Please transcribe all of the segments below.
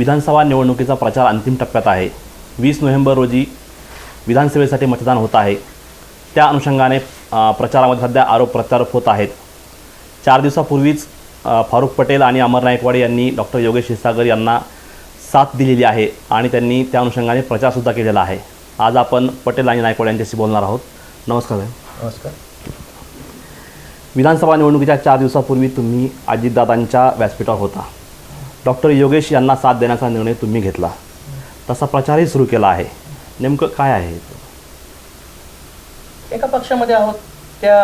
विधानसभा निवडणुकीचा प्रचार अंतिम टप्प्यात आहे. वीस नोव्हेंबर रोजी विधानसभेसाठी मतदान होत आहे. त्या अनुषंगाने प्रचारामध्ये सध्या आरोप प्रत्यारोप होत आहेत. चार दिवसापूर्वीच फारुख पटेल आणि अमर नायकवाडी यांनी डॉक्टर योगेश क्षीरसागर यांना साथ दिलेली आहे आणि त्यांनी त्या अनुषंगाने प्रचारसुद्धा केलेला आहे. आज आपण पटेल आणि नायकवाडी यांच्याशी बोलणार आहोत. नमस्कार साहेब नमस्कार. विधानसभा निवडणुकीच्या चार दिवसापूर्वी तुम्ही अजितदादांच्या व्यासपीठावर होता. डॉक्टर योगेश यांना साथ देण्याचा निर्णय तुम्ही घेतला. तसा प्रचारही सुरू केला आहे. नेमकं काय आहे? एका पक्षामध्ये आहोत. त्या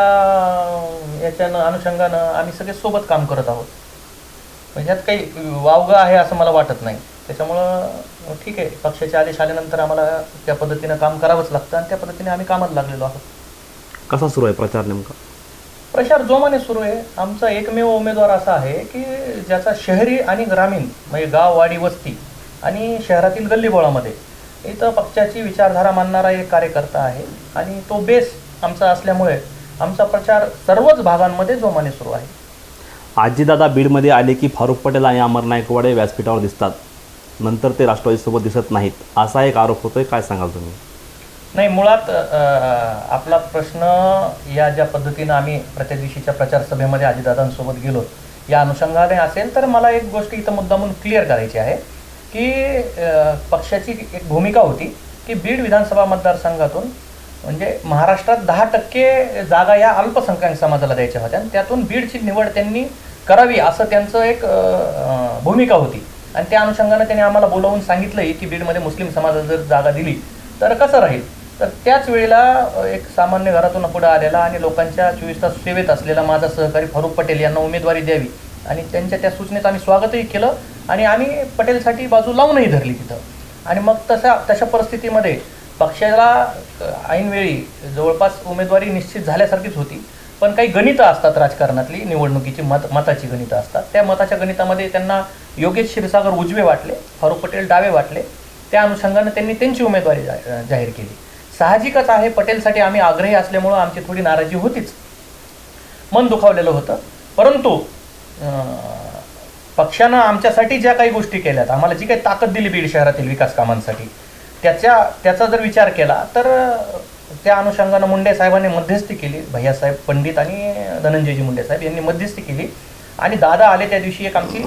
याच्यानं अनुषंगानं आम्ही सगळे सोबत काम करत आहोत. म्हणजे ह्यात काही वावगं आहे असं मला वाटत नाही. त्याच्यामुळं ठीक आहे. पक्षाचे आदेश आल्यानंतर आम्हाला त्या पद्धतीनं काम करावंच लागतं आणि त्या पद्धतीने आम्ही कामात लागलेलो आहोत. कसा सुरू आहे प्रचार नेमका? प्रचार जोमाने सुरू आहे. आमचा एकमेव उमेदवार असा आहे की ज्याचा शहरी आणि ग्रामीण म्हणजे गाव वाडी वस्ती आणि शहरातील गल्लीबोळामध्ये इथं पक्षाची विचारधारा मानणारा एक कार्यकर्ता आहे आणि तो बेस आमचा असल्यामुळे आमचा प्रचार सर्वच भागांमध्ये जोमाने सुरू आहे. आजीदादा बीडमध्ये आले की फारुख पटेल आणि अमर नायकवाडे व्यासपीठावर दिसतात. नंतर ते राष्ट्रवादीसोबत दिसत नाहीत. असा एक आरोप होतोय. काय सांगाल तुम्ही? नाही मुळात आपला प्रश्न या ज्या पद्धतीनं आम्ही प्रत्येक दिवशीच्या प्रचारसभेमध्ये आजीदादांसोबत गेलो या अनुषंगाने असेल तर मला एक गोष्ट इथं मुद्दामून क्लिअर करायची आहे की पक्षाची एक भूमिका होती की बीड विधानसभा मतदारसंघातून म्हणजे महाराष्ट्रात दहा टक्के जागा या अल्पसंख्याक समाजाला द्यायच्या होत्या आणि त्यातून बीडची निवड त्यांनी करावी असं त्यांचं एक भूमिका होती. आणि त्या अनुषंगानं त्यांनी आम्हाला बोलावून सांगितलंही की बीडमध्ये मुस्लिम समाजाला जर जागा दिली तर कसं राहील? तर त्याच वेळेला एक सामान्य घरातून पुढे आलेला आणि लोकांच्या चोवीस तास सेवेत असलेला माझा सहकारी फारुख पटेल यांना उमेदवारी द्यावी आणि त्यांच्या त्या सूचनेचं आम्ही स्वागतही केलं आणि आम्ही पटेलसाठी बाजू लावूनही धरली तिथं. आणि मग तशा तशा परिस्थितीमध्ये पक्षाला ऐनवेळी जवळपास उमेदवारी निश्चित झाल्यासारखीच होती. पण काही गणितं असतात राजकारणातली निवडणुकीची मत मताची गणितं असतात. त्या मताच्या गणितामध्ये त्यांना योगेश क्षीरसागर उजवे वाटले फारुख पटेल डावे वाटले. त्या अनुषंगानं त्यांनी त्यांची उमेदवारी जाहीर केली. साहजिकच आहे पटेलसाठी आम्ही आग्रही असल्यामुळं आमची थोडी नाराजी होतीच. मन दुखावलेलं होतं. परंतु पक्षानं आमच्यासाठी ज्या काही गोष्टी केल्यात आम्हाला जी काही ताकद दिली बीड शहरातील विकास कामांसाठी त्याच्या त्याचा जर विचार केला तर त्या अनुषंगानं मुंडे साहेबांनी मध्यस्थी केली. भैयासाहेब पंडित आणि धनंजयजी मुंडे साहेब यांनी मध्यस्थी केली. आणि दादा आले त्या दिवशी एक आमची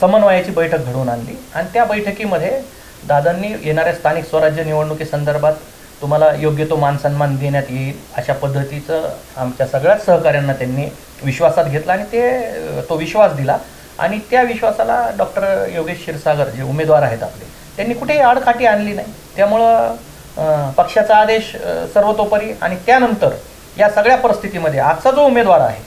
समन्वयाची बैठक घडवून आणली. आणि त्या बैठकीमध्ये दादांनी येणाऱ्या स्थानिक स्वराज्य निवडणुकीसंदर्भात तुम्हाला योग्य तो मानसन्मान देण्यात येईल अशा पद्धतीचं आमच्या सगळ्याच सहकाऱ्यांना त्यांनी विश्वासात घेतला आणि ते तो विश्वास दिला. आणि त्या विश्वासाला डॉक्टर योगेश क्षीरसागर जे उमेदवार आहेत आपले त्यांनी कुठेही आडकाठी आणली नाही. त्यामुळं पक्षाचा आदेश सर्वतोपरी आणि त्यानंतर या सगळ्या परिस्थितीमध्ये आजचा जो उमेदवार आहे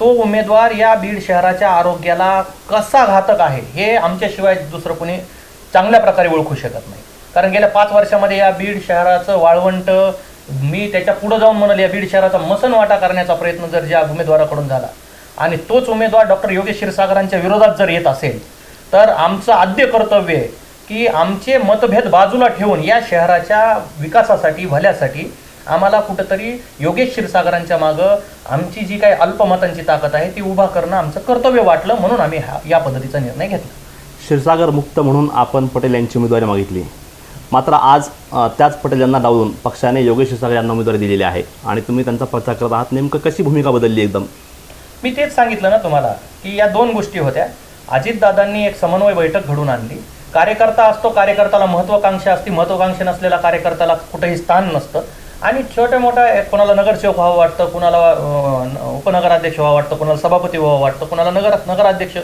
तो उमेदवार या बीड शहराच्या आरोग्याला कसा घातक आहे हे आमच्याशिवाय दुसरं कोणी चांगल्या प्रकारे ओळखू शकत नाही. कारण गेल्या पाच वर्षामध्ये या बीड शहराचं वाळवंट मी त्याच्या पुढं जाऊन म्हणाल या बीड शहराचा मसन वाटा करण्याचा प्रयत्न जर ज्या उमेदवाराकडून झाला आणि तोच उमेदवार डॉक्टर योगेश क्षीरसागरांच्या विरोधात जर येत असेल तर आमचं आद्य कर्तव्य आहे की आमचे मतभेद बाजूला ठेवून या शहराच्या विकासासाठी भल्यासाठी आम्हाला कुठंतरी योगेश क्षीरसागरांच्या मागं आमची जी काही अल्पमतांची ताकद आहे ती उभा करणं आमचं कर्तव्य वाटलं म्हणून आम्ही हा या पद्धतीचा निर्णय घेतला. क्षीरसागर मुक्त म्हणून आपण पटेल यांची उमेदवारी मागितली. मात्र आज त्याच पटेल यांना डावलून पक्षाने योगेश सागर यांना उमेदवारी दिलेली आहे. आणि तुम्ही त्यांचा प्रचार करत आहात. नेमकं कशी भूमिका बदलली एकदम? मी तेच सांगितलं ना तुम्हाला की या दोन गोष्टी होत्या. अजितदादांनी एक समन्वय बैठक घडून आणली. कार्यकर्ता असतो कार्यकर्त्याला महत्वाकांक्षा असते. महत्वाकांक्षा नसलेला कार्यकर्त्याला कुठेही स्थान नसतं. आणि छोट्या मोठ्या कोणाला नगरसेवक व्हावं वाटतं कुणाला उपनगराध्यक्ष व्हावं वाटतं कुणाला सभापती व्हावं वाटतं कुणाला नगर नगराध्यक्ष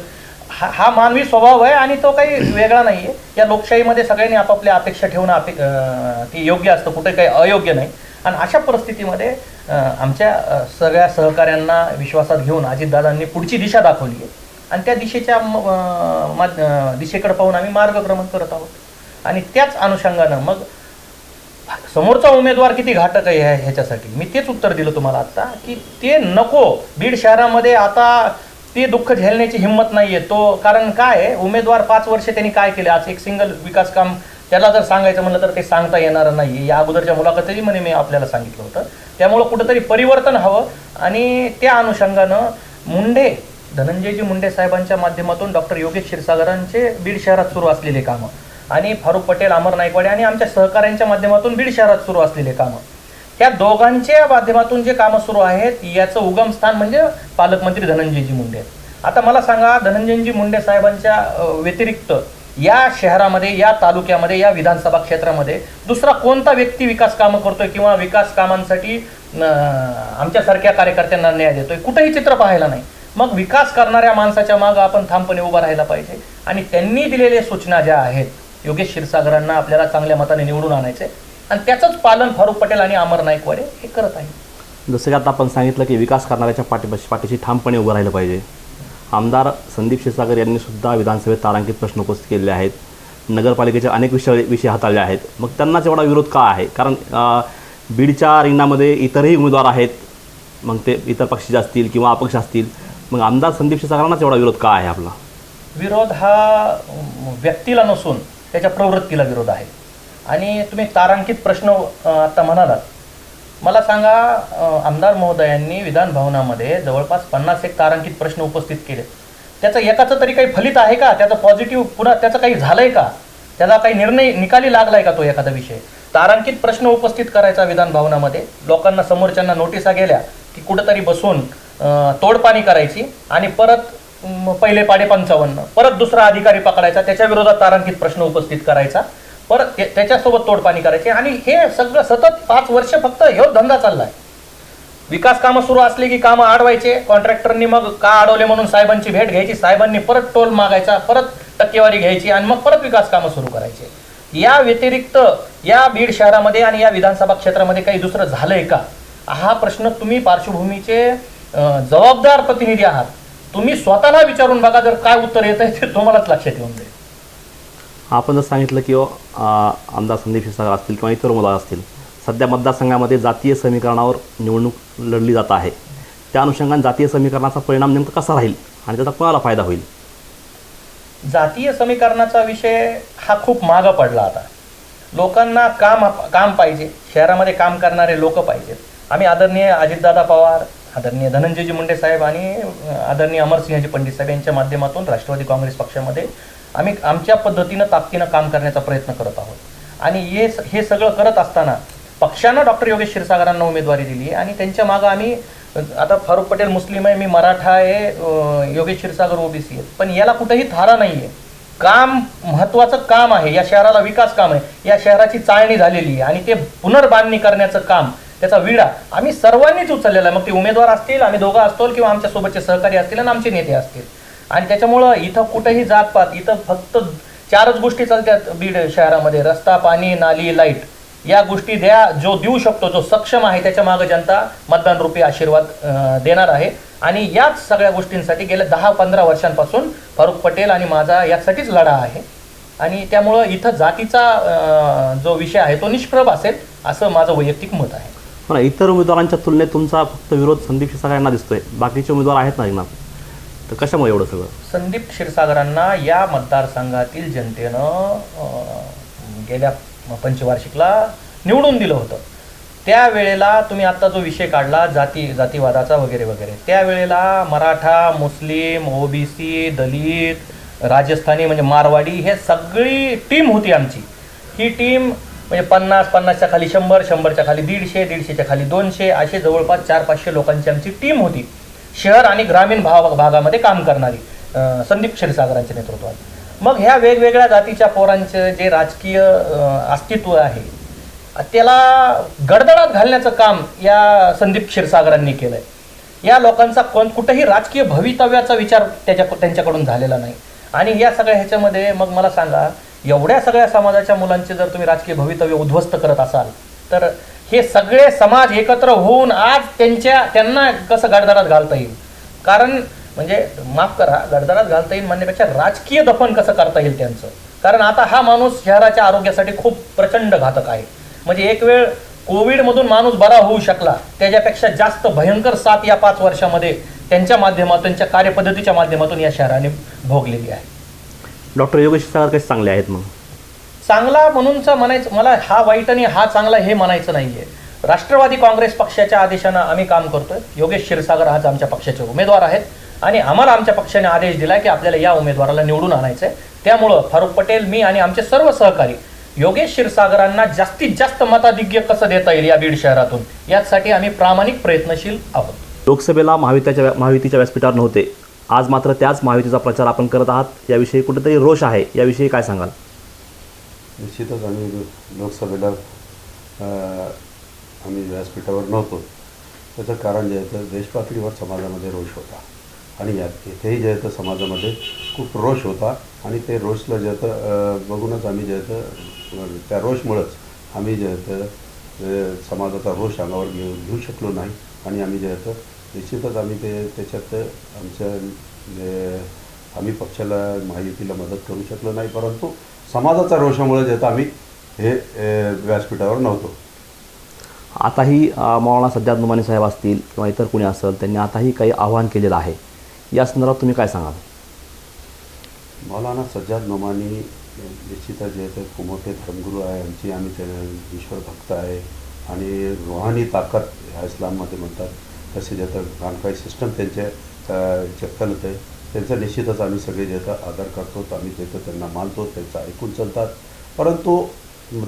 हा हा मानवी स्वभाव आहे आणि तो काही वेगळा नाही आहे या लोकशाहीमध्ये सगळ्यांनी आपापल्या अपेक्षा ठेवणं अपे ती योग्य असतं कुठे काही अयोग्य नाही. आणि अशा परिस्थितीमध्ये आमच्या सगळ्या सहकाऱ्यांना विश्वासात घेऊन अजितदादांनी पुढची दिशा दाखवली आहे. आणि त्या दिशेच्या म- दिशेकडे पाहून आम्ही मार्गक्रमण करत आहोत. आणि त्याच अनुषंगानं मग समोरचा उमेदवार किती घातक आहे ह्याच्यासाठी? मी तेच उत्तर दिलं तुम्हाला आता की ते नको. बीड शहरामध्ये आता ते दुःख झेलण्याची हिंमत नाहीये. तो कारण काय आहे? उमेदवार पाच वर्ष त्यांनी काय केले? आज एक सिंगल विकास काम त्याला जर सांगायचं म्हणलं तर ते सांगता येणार नाही. या अगोदरच्या मुलाखतही म्हणे मी आपल्याला सांगितलं होतं. त्यामुळं कुठंतरी परिवर्तन हवं आणि त्या अनुषंगानं मुंडे धनंजयजी मुंडे साहेबांच्या माध्यमातून डॉक्टर योगेश क्षीरसागरांचे बीड शहरात सुरू असलेले कामं आणि फारुख पटेल अमर नाईकवाडे आणि आमच्या सहकाऱ्यांच्या माध्यमातून बीड शहरात सुरू असलेले कामं. या दोघांच्या माध्यमातून जे कामं सुरू आहेत याचं उगमस्थान म्हणजे पालकमंत्री धनंजयजी मुंडे आता मला सांगा धनंजयजी मुंडे साहेबांच्या व्यतिरिक्त या शहरामध्ये या तालुक्यामध्ये या विधानसभा क्षेत्रामध्ये दुसरा कोणता व्यक्ती विकास कामं करतोय किंवा विकास कामांसाठी आमच्यासारख्या कार्यकर्त्यांना न्याय देतोय? कुठेही चित्र पाहायला नाही. मग विकास करणाऱ्या माणसाच्या मागं आपण ठामपणे उभा राहायला पाहिजे. आणि त्यांनी दिलेल्या सूचना ज्या आहेत योगेश क्षीरसागरांना आपल्याला चांगल्या मताने निवडून आणायचे आणि त्याचंच पालन फारुख पटेल आणि अमर नायकवाडे हे करत आहे जसं की आता आपण सांगितलं की विकास करणाऱ्याच्या पाठीपाशी पाठीशी ठामपणे उभं राहिलं पाहिजे. आमदार संदीप क्षीरसागर यांनी सुद्धा विधानसभेत तारांकित प्रश्न उपस्थित केलेले आहेत. नगरपालिकेचे अनेक विषय विषय हाताळले आहेत. मग त्यांनाच एवढा विरोध का आहे? कारण बीडच्या रिंगणामध्ये इतरही उमेदवार आहेत. मग ते इतर पक्षी असतील किंवा अपक्ष असतील. मग आमदार संदीप क्षीरसागरांनाच एवढा विरोध का आहे आपला? विरोध हा व्यक्तीला नसून त्याच्या प्रवृत्तीला विरोध आहे. आणि तुम्ही तारांकित प्रश्न आता म्हणालात. मला सांगा आमदार महोदयांनी विधान भवनामध्ये जवळपास पन्नास एक तारांकित प्रश्न उपस्थित केले त्याचं एकाचं तरी काही फलित आहे का? त्याचं पॉझिटिव्ह पुन्हा त्याचं काही झालंय का? त्याला काही निर्णय निकाली लागलाय का तो एखादा विषय? तारांकित प्रश्न उपस्थित करायचा विधान भवनामध्ये लोकांना समोरच्यांना नोटिसा गेल्या की कुठंतरी बसून तोडपाणी करायची आणि परत पहिले पाडे पंचावन्न परत दुसरा अधिकारी पकडायचा त्याच्या विरोधात तारांकित प्रश्न उपस्थित करायचा. परत ते- त्याच्यासोबत तोडपाणी करायची. आणि हे सगळं सतत पाच वर्ष फक्त ह्यो धंदा चाललाय. विकास कामं सुरू असली की कामं अडवायचे कॉन्ट्रॅक्टरनी मग का अडवले म्हणून साहेबांची भेट घ्यायची? साहेबांनी परत टोल मागायचा परत टक्केवारी घ्यायची आणि मग परत विकास कामं सुरू करायचे. या व्यतिरिक्त या बीड शहरामध्ये आणि या विधानसभा क्षेत्रामध्ये काही दुसरं झालंय का? हा प्रश्न तुम्ही पार्श्वभूमीचे जबाबदार प्रतिनिधी आहात. तुम्ही स्वतःला विचारून बघा जर काय उत्तर येत आहे ते तुम्हालाच लक्षात येऊन जाईल. आपण जर सांगितलं की आमदार संदीप क्षीरसागर असतील किंवा इतर उमेदवार असतील सध्या मतदारसंघामध्ये जातीय समीकरणावर निवडणूक लढली जात आहे. त्या अनुषंगाने जातीय समीकरणाचा परिणाम नेमका कसा राहील आणि त्याचा कोणाला फायदा होईल? जातीय समीकरणाचा विषय हा खूप मागं पडला आता. लोकांना काम काम पाहिजे शहरामध्ये काम करणारे लोक पाहिजेत. आम्ही आदरणीय अजितदादा पवार आदरणीय धनंजयजी मुंडे साहेब आणि आदरणीय अमरसिंहजी पंडित साहेब यांच्या माध्यमातून राष्ट्रवादी काँग्रेस पक्षामध्ये आम्ही आमच्या पद्धतीनं ताकदीनं काम करण्याचा प्रयत्न करत आहोत. आणि हे हे सगळं करत असताना पक्षानं डॉक्टर योगेश क्षीरसागरांना उमेदवारी दिली आणि त्यांच्या मागं आम्ही आता फारुख पटेल मुस्लिम आहे मी मराठा आहे योगेश क्षीरसागर ओबीसी आहे पण याला कुठेही थारा नाही आहे. काम महत्वाचं काम आहे या शहराला विकास काम आहे या शहराची चाळणी झालेली आहे आणि ते पुनर्बांधणी करण्याचं काम त्याचा विडा आम्ही सर्वांनीच उचललेला आहे. मग ते उमेदवार असतील आम्ही दोघं असतो किंवा आमच्या सोबतचे सहकारी असतील आणि आमचे नेते असतील. आणि त्याच्यामुळं इथं कुठेही जातपात इथं फक्त चारच गोष्टी चालतात बीड शहरामध्ये. रस्ता पाणी नाली लाइट. या गोष्टी द्या जो देऊ शकतो जो सक्षम आहे त्याच्यामागे जनता मतदान रूपी आशीर्वाद देणार आहे. आणि याच सगळ्या गोष्टींसाठी गेल्या दहा पंधरा वर्षांपासून फारुख पटेल आणि माझा यासाठीच लढा आहे. आणि त्यामुळं इथं जातीचा जो विषय आहे तो निष्प्रभ असेल असं माझं वैयक्तिक मत आहे. पण इतर उमेदवारांच्या तुलनेत तुमचा फक्त विरोध संदीप सगळ्यांना यांना दिसतोय. बाकीचे उमेदवार आहेत ना तर कशामुळे एवढं सगळं? संदीप क्षीरसागरांना या मतदारसंघातील जनतेनं अं, गेल्या पंचवार्षिकला निवडून दिलं होतं. त्यावेळेला तुम्ही आत्ता जो विषय काढला जाती जातीवादाचा वगैरे वगैरे त्यावेळेला मराठा मुस्लिम ओबीसी दलित राजस्थानी म्हणजे मारवाडी हे सगळी टीम होती आमची. ही टीम म्हणजे पन्नास पन्नासच्या खाली शंभर शंभरच्या खाली दीडशे दीडशेच्या खाली दोनशे असे जवळपास चार पाचशे लोकांची आमची टीम होती. शहर आणि ग्रामीण भाग भागामध्ये काम करणारी संदीप क्षीरसागरांच्या नेतृत्वात. मग ह्या वेगवेगळ्या जातीच्या पोरांचं जे राजकीय अस्तित्व आहे त्याला गडदडात घालण्याचं काम या संदीप क्षीरसागरांनी केलं आहे या लोकांचा कोण कुठंही राजकीय भवितव्याचा विचार त्याच्या त्यांच्याकडून झालेला नाही. आणि या सगळ्या ह्याच्यामध्ये मग मला सांगा एवढ्या सगळ्या समाजाच्या मुलांचे जर तुम्ही राजकीय भवितव्य उद्ध्वस्त करत असाल तर हे सगळे समाज एकत्र होऊन आज त्यांच्या त्यांना कसं गडदारात घालता येईल? कारण म्हणजे माफ करा गडदारात घालता येईल म्हणण्यापेक्षा राजकीय दफन कसं करता येईल त्यांचं? कारण आता हा माणूस शहराच्या आरोग्यासाठी खूप प्रचंड घातक आहे. म्हणजे एक वेळ कोविडमधून माणूस बरा होऊ शकला त्याच्यापेक्षा जास्त भयंकर साथ या पाच वर्षामध्ये त्यांच्या माध्यमातून त्यांच्या कार्यपद्धतीच्या माध्यमातून या शहराने भोगलेली आहे. डॉक्टर योगेश सागर कसे चांगले आहेत मग? चांगला म्हणूनचा म्हणायचं मला हा वाईट आणि हा चांगला हे म्हणायचं नाही आहे राष्ट्रवादी काँग्रेस पक्षाच्या आदेशानं आम्ही काम करतोय. योगेश क्षीरसागर आज आमच्या पक्षाचे उमेदवार आहेत. आणि आम्हाला आमच्या पक्षाने आदेश दिला की आपल्याला या उमेदवाराला निवडून आणायचं आहे त्यामुळं फारुख पटेल मी आणि आमचे सर्व सहकारी योगेश क्षीरसागरांना जास्तीत जास्त मताधिक्य कसं देता येईल या बीड शहरातून? यासाठी आम्ही प्रामाणिक प्रयत्नशील आहोत. लोकसभेला महायुतीच्या महायुतीच्या व्यासपीठावर नव्हते. आज मात्र त्याच महायुतीचा प्रचार आपण करत आहात. याविषयी कुठेतरी रोष आहे. याविषयी काय सांगाल? निश्चितच आम्ही लोकसभेला आम्ही व्यासपीठावर नव्हतो. त्याचं कारण जे आहे तर देशपातळीवर समाजामध्ये रोष होता. आणि यात इथेही जे आहे तर समाजामध्ये खूप रोष होता. आणि ते रोषला जे तर बघूनच आम्ही जे आहे तर त्या रोषमुळंच आम्ही जे तर समाजाचा रोष अंगावर घेऊ घेऊ शकलो नाही. आणि आम्ही जे तर निश्चितच आम्ही ते त्याच्यात आमच्या आम्ही पक्षाला महायुतीला मदत करू शकलो नाही. परंतु समाजाचा रोषामुळे जे आहे तर आम्ही हे व्यासपीठावर नव्हतो. आताही मौलाना सज्जाद नुमानी साहेब असतील किंवा इतर कोणी असेल त्यांनी आताही काही आव्हान केलेलं आहे. या संदर्भात तुम्ही काय सांगाल? मौलाना सज्जाद नोमानी निश्चितच जे ते खूप मोठे धर्मगुरू आहे. आमची आम्ही ईश्वर भक्त आहे. आणि रुहानी ताकद ह्या इस्लाममध्ये म्हणतात. तसे जे तर खानकाई सिस्टम जे चालत आहे त्यांचा निश्चितच आम्ही सगळे ज्याचा आदर करतो आम्ही त्याचं त्यांना मानतो त्यांचं ऐकून चालतात. परंतु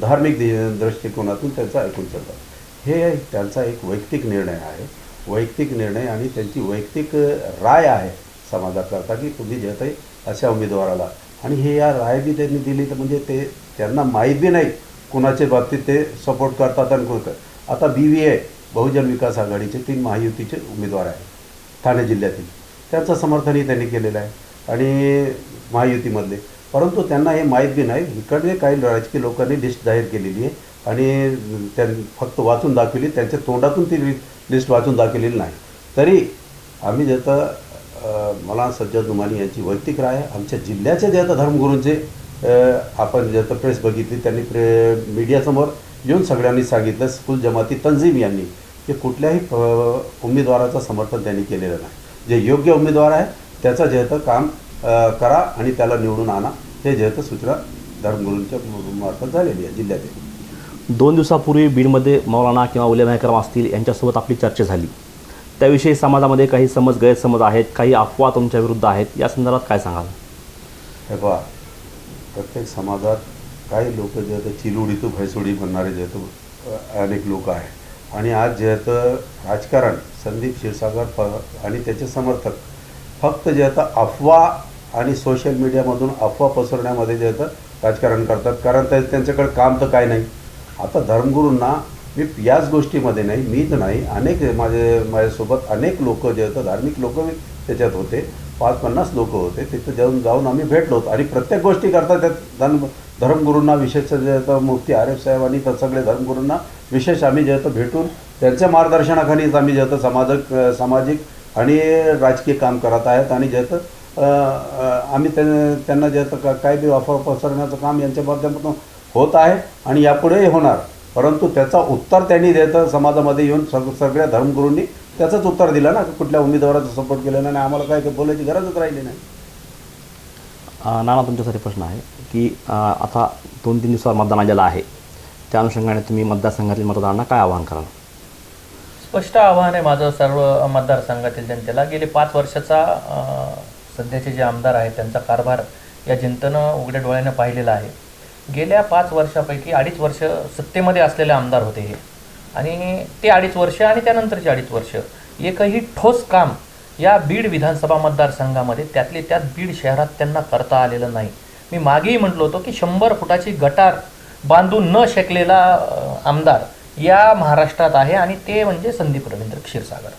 धार्मिक दृष्टिकोनातून त्यांचं ऐकून चालतात. हे त्यांचा एक वैयक्तिक निर्णय आहे. वैयक्तिक निर्णय आणि त्यांची वैयक्तिक राय आहे समाजाकरता की तुम्ही जे आहे अशा उमेदवाराला. आणि हे या राय बी त्यांनी दिली तर म्हणजे ते त्यांना माहीत बी नाही कुणाच्या बाबतीत ते सपोर्ट करतात आणि कोण करतात आता बी व्ही ए बहुजन विकास आघाडीचे तीन महायुतीचे उमेदवार आहेत ठाणे जिल्ह्यातील. त्यांचं समर्थनही त्यांनी केलेलं आहे आणि महायुतीमधले. परंतु त्यांना हे माहीत बी नाही. इकडे काही राजकीय लोकांनी लिस्ट जाहीर केलेली आहे आणि त्यां फक्त वाचून दाखवली. त्यांच्या तोंडातून ती लिस्ट वाचून दाखवलेली नाही. तरी आम्ही जे तर मला सज्जद नुमानी यांची वैयक्तिक राय आमच्या जिल्ह्याचे जे आता धर्मगुरूंचे आपण जे आता प्रेस बघितली त्यांनी प्रे मीडियासमोर येऊन सगळ्यांनी सांगितलं स्कूल जमाती तंजीम यांनी की कुठल्याही उमेदवाराचं समर्थन त्यांनी केलेलं नाही. जे योग्य उमेदवार आहे त्याचं जे आहे काम करा आणि त्याला निवडून आणा. हे जे आहे सूचना धर्मगुरूंच्या मार्फत झालेली आहे जिल्ह्यातील. दोन दिवसापूर्वी बीडमध्ये मौलाना किंवा उलेमा इकराम असतील यांच्यासोबत आपली चर्चा झाली. त्याविषयी समाजामध्ये काही समज गैरसमज आहेत काही अफवा तुमच्या विरुद्ध आहेत या संदर्भात काय सांगाल? हे पहा प्रत्येक समाजात काही लोक जे आहेत चिलुडीतू भैसोडी म्हणणारे जे अनेक लोक आहेत. आणि आज जे आहेत राजकारण संदीप क्षीरसागर फ आणि त्याचे समर्थक फक्त जे आता अफवा आणि सोशल मीडियामधून अफवा पसरण्यामध्ये जे आहेत राजकारण करतात कारण त्या त्यांच्याकडे काम तर काय नाही. आता धर्मगुरूंना मी याच गोष्टीमध्ये नाही मीच नाही. अनेक माझे माझ्यासोबत अनेक लोक जे होतं धार्मिक लोक त्याच्यात होते. पाच पन्नास लोक होते. तिथं जाऊन जाऊन आम्ही भेटलो होतो. आणि प्रत्येक गोष्टी करता त्यात धर्म धर्मगुरूंना विशेष जे होतं मुफ्ती आरेफ साहेब आणि तर सगळे धर्मगुरूंना विशेष आम्ही जे तर भेटून त्यांच्या मार्गदर्शनाखालीच आम्ही जे तर समाजक सामाजिक आणि राजकीय काम करत आहेत आणि जे तर आम्ही त्यां- त्यांना जे तर का- काय बी अफवा पसरण्याचं काम यांच्या माध्यमातून होत आहे आणि यापुढेही होणार. परंतु त्याचा उत्तर त्यांनी देतं समाजामध्ये येऊन सग सगळ्या धर्मगुरूंनी त्याचंच उत्तर दिलं ना कुठल्या उमेदवाराचा सपोर्ट केला नाही आणि आम्हाला काय ते बोलायची गरजच राहिली नाही. नाना तुमच्यासाठी प्रश्न आहे की आता दोन तीन दिवसावर मतदान आलेलं आहे. त्या अनुषंगाने तुम्ही मतदारसंघातील मतदारांना काय आवाहन कराल? स्पष्ट आव्हान आहे माझं सर्व मतदारसंघातील जनतेला. गेले पाच वर्षाचा सध्याचे जे आमदार आहेत त्यांचा कारभार या जनतेनं उघड्या डोळ्यानं पाहिलेला आहे. गेल्या पाच वर्षापैकी अडीच वर्ष सत्तेमध्ये असलेले आमदार होते हे. आणि ते अडीच वर्ष आणि त्यानंतरचे अडीच वर्ष. एकही ठोस काम या बीड विधानसभा मतदारसंघामध्ये त्यातले त्यात बीड शहरात त्यांना करता आलेलं नाही. मी मागेही म्हटलो होतो की शंभर फुटाची गटार बांधून न शकलेला आमदार या महाराष्ट्रात आहे आणि ते म्हणजे संदीप रवींद्र क्षीरसागर.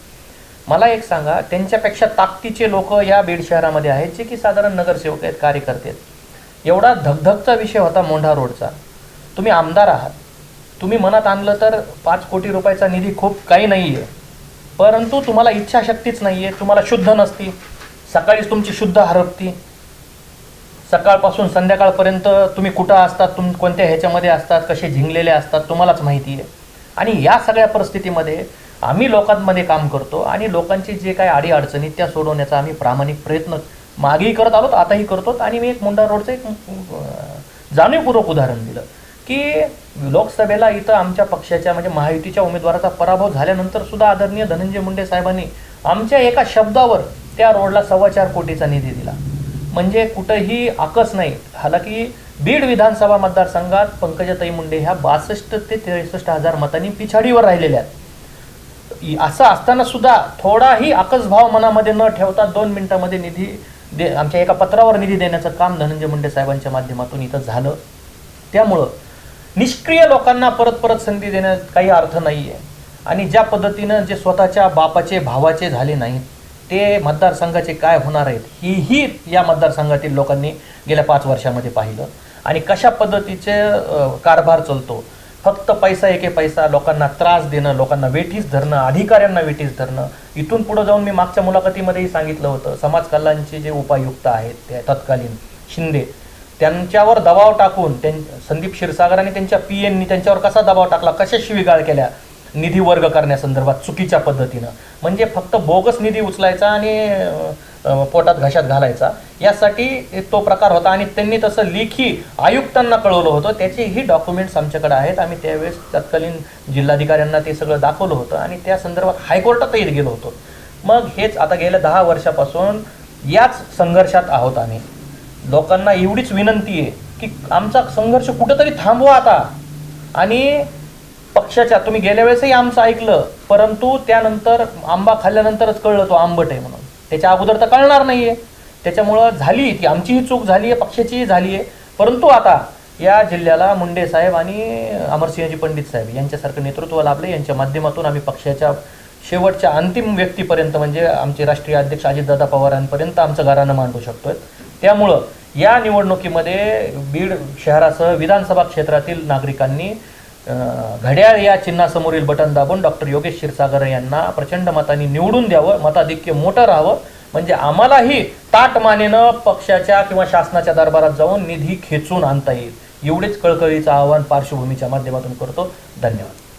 मला एक सांगा त्यांच्यापेक्षा ताकदीचे लोक या बीड शहरामध्ये आहेत जे की साधारण नगरसेवक आहेत कार्यकर्ते आहेत. एवढा धगधगचा विषय होता मोंढा रोडचा. तुम्ही आमदार आहात. तुम्ही मनात आणलं तर पाच कोटी रुपयाचा निधी खूप काही नाही आहे परंतु तुम्हाला इच्छाशक्तीच नाही आहे तुम्हाला शुद्ध नसती. सकाळीच तुमची शुद्ध हरपती. सकाळपासून संध्याकाळपर्यंत तुम्ही कुठं असतात तुम कोणत्या ह्याच्यामध्ये असतात कसे झिंगलेले असतात तुम्हालाच माहिती आहे. आणि या सगळ्या परिस्थितीमध्ये आम्ही लोकांमध्ये काम करतो आणि लोकांची जे काही अडीअडचणी त्या सोडवण्याचा आम्ही प्रामाणिक प्रयत्न मागेही करत आलोत आताही करतो. आणि मी एक मुंडा रोडचं एक जाणीवपूर्वक उदाहरण दिलं की लोकसभेला इथं आमच्या पक्षाच्या म्हणजे महायुतीच्या उमेदवाराचा पराभव झाल्यानंतर सुद्धा आदरणीय धनंजय मुंडे साहेबांनी आमच्या एका शब्दावर त्या रोडला सव्वा चार कोटीचा निधी दिला. म्हणजे कुठंही आकस नाही. हालाकी बीड विधानसभा मतदारसंघात पंकजाताई मुंडे ह्या बासष्ट ते त्रेसष्ट हजार मतांनी पिछाडीवर राहिलेल्या आहेत. असं असताना सुद्धा थोडाही आकसभाव मनामध्ये न ठेवता दोन मिनिटांमध्ये निधी दे आमच्या एका पत्रावर निधी देण्याचं काम धनंजय मुंडे साहेबांच्या माध्यमातून इथं झालं. त्यामुळं निष्क्रिय लोकांना परत परत संधी देण्यात काही अर्थ नाही आहे आणि ज्या पद्धतीनं जे स्वतःच्या बापाचे भावाचे झाले नाहीत ते मतदारसंघाचे काय होणार आहेत हीही या मतदारसंघातील लोकांनी गेल्या पाच वर्षामध्ये पाहिलं. आणि कशा पद्धतीचे कारभार चालतो फक्त पैसा एके पैसा लोकांना त्रास देणं लोकांना वेठीस धरणं अधिकाऱ्यांना वेठीस धरणं इथून पुढे जाऊन मी मागच्या मुलाखतीमध्येही सांगितलं होतं समाज कल्याणचे जे उपायुक्त आहेत ते तत्कालीन शिंदे त्यांच्यावर दबाव टाकून त्यां संदीप क्षीरसागर आणि त्यांच्या पी एननी त्यांच्यावर कसा दबाव टाकला कशा शिवीगाळ केल्या निधी वर्ग करण्यासंदर्भात चुकीच्या पद्धतीनं. म्हणजे फक्त बोगस निधी उचलायचा आणि पोटात घशात घालायचा. यासाठी तो प्रकार होता आणि त्यांनी तसं लेखी आयुक्तांना कळवलं होतं. त्याचेही डॉक्युमेंट्स आमच्याकडे आहेत. आम्ही त्यावेळेस तत्कालीन जिल्हाधिकाऱ्यांना ते सगळं दाखवलं होतं आणि त्या संदर्भात हायकोर्टातही गेलो होतो. मग हेच आता गेल्या दहा वर्षापासून याच संघर्षात आहोत आम्ही. लोकांना एवढीच विनंती आहे की आमचा संघर्ष कुठंतरी थांबवा आता. आणि पक्षाच्या तुम्ही गेल्या वेळेसही आमचं ऐकलं परंतु त्यानंतर आंबा खाल्ल्यानंतरच कळलं तो आंबट आहे म्हणून. त्याच्या अगोदर तर कळणार नाहीये. त्याच्यामुळं झाली ती आमचीही चूक झाली आहे पक्षाचीही झाली आहे परंतु आता या जिल्ह्याला मुंडे साहेब आणि अमरसिंहजी पंडित साहेब यांच्यासारखं नेतृत्व लाभलं यांच्या माध्यमातून आम्ही पक्षाच्या शेवटच्या अंतिम व्यक्तीपर्यंत म्हणजे आमचे राष्ट्रीय अध्यक्ष अजितदादा पवारांपर्यंत आमचं घरानं मांडू शकतोय. त्यामुळं या निवडणुकीमध्ये बीड शहरासह विधानसभा क्षेत्रातील नागरिकांनी घड्याळ या चिन्हासमोरील बटन दाबून डॉक्टर योगेश क्षीरसागर यांना प्रचंड मतांनी निवडून द्यावं मताधिक्य मोठं राहावं म्हणजे आम्हालाही ताट मानेनं पक्षाच्या किंवा शासनाच्या दरबारात जाऊन निधी खेचून आणता येईल. एवढेच कळकळीचं आवाहन पार्श्वभूमीच्या माध्यमातून करतो. धन्यवाद.